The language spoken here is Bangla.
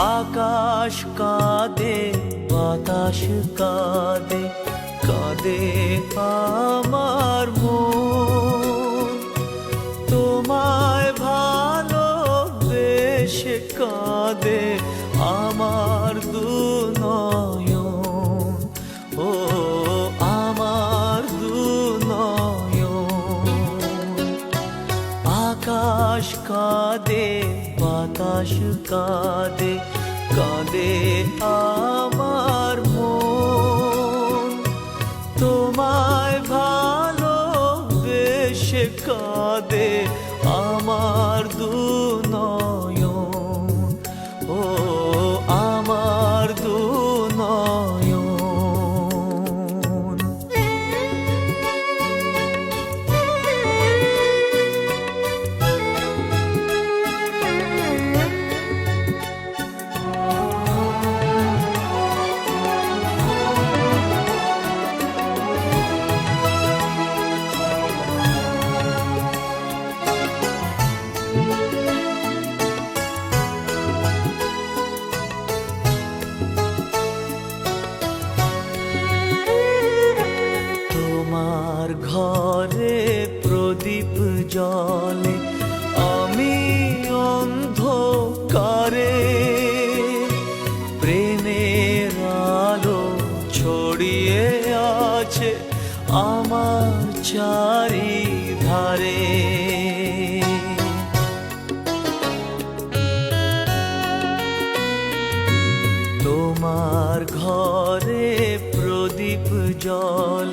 আকাশ কাঁদে বাতাস কাঁদে কাঁদে আমার মন। তোমায় ভালোবেসে কাঁদে আমার দু আকাশ কাঁদে বাতাস কাঁদে কাঁদে আমার মন। তোমায় ভালো বেশ কাঁদে আমার দু ঘরে প্রদীপ জলে আমি অন্ধকারে প্রেমের আলো ছড়িয়ে আছে আমার চারিধারে। তোমার ঘরে প্রদীপ জল